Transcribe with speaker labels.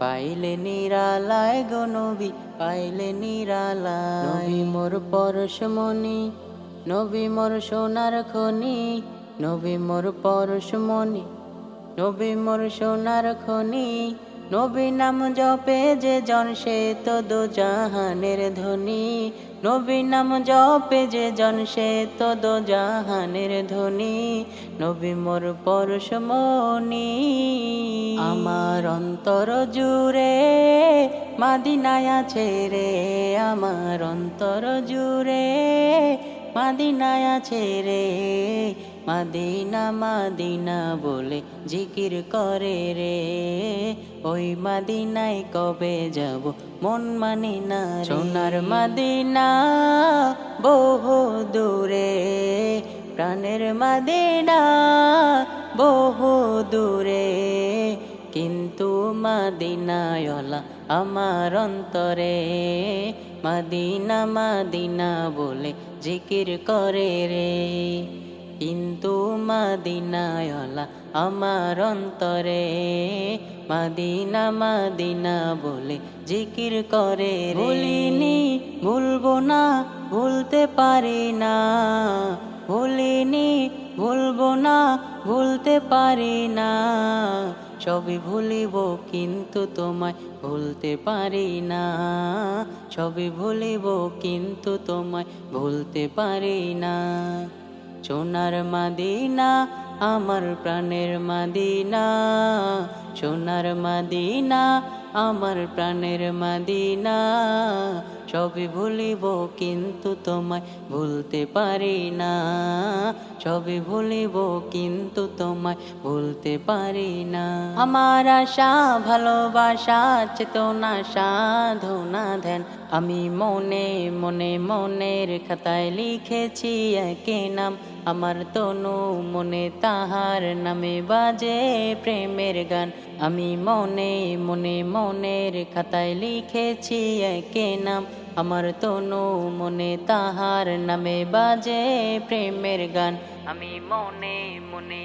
Speaker 1: পাইলে নিরালায় গো নবী, পাইলে নিরালায়। নবী মোর পরশমণি নবী মোর সোনার খনি, নবী মোর পরশমণি নবী মোর সোনার খনি নবী নাম জপে যে জন, সে তো দো জাহানের ধ্বনি নবী নাম জপে যে জন, সে তো দো জাহানের ধ্বনি নবী মোর পরশমণি আমার অন্তর জুড়ে মাদিনায় রে, আমার অন্তর জুড়ে মাদিনায় রে। মাদিনা মাদিনা বলে জিকির করে রে। ওই মাদিনায় কবে যাব? মন মানি না সোনার মাদিনা বহু দূরে, প্রাণের মাদিনা বহু দূরে। কিন্তু মাদিনায়লা আমার অন্তরে, মাদিনা মাদিনা বলে জিকির করে রে। কিন্তু মাদিনায়লা আমার অন্তরে, মাদিনা মাদিনা বলে জিকির করে রে। ভুলিনি, ভুলবো না, ভুলতে পারি না। ভুলিনি, ভুলবো না, ভুলতে পারি না। সবই ভুলিব কিন্তু তোমায় ভুলতে পারি না। সবই ভুলিব কিন্তু তোমায় ভুলতে পারি না। সোনার মাদিনা, আমার প্রাণের মাদিনা। সোনার মাদিনা, আমার প্রাণের মাদিনা। সবই ভুলিব কিন্তু তোমায় ভুলতে পারি না। সবই ভুলিব কিন্তু তোমায় ভুলতে পারি না। আমার আশা, ভালোবাসা, চেতনা, সাধনা ধ্যান আমি মনে মনে মনের খাতায় লিখেছি একে নাম। আমার তনু মনে তাহার নামে বাজে প্রেমের গান। আমি মনে মনে মনের খাতায় লিখেছি একে নাম। আমার তনু মনে তাহার নামে বাজে প্রেমের গান। আমি মনে মনে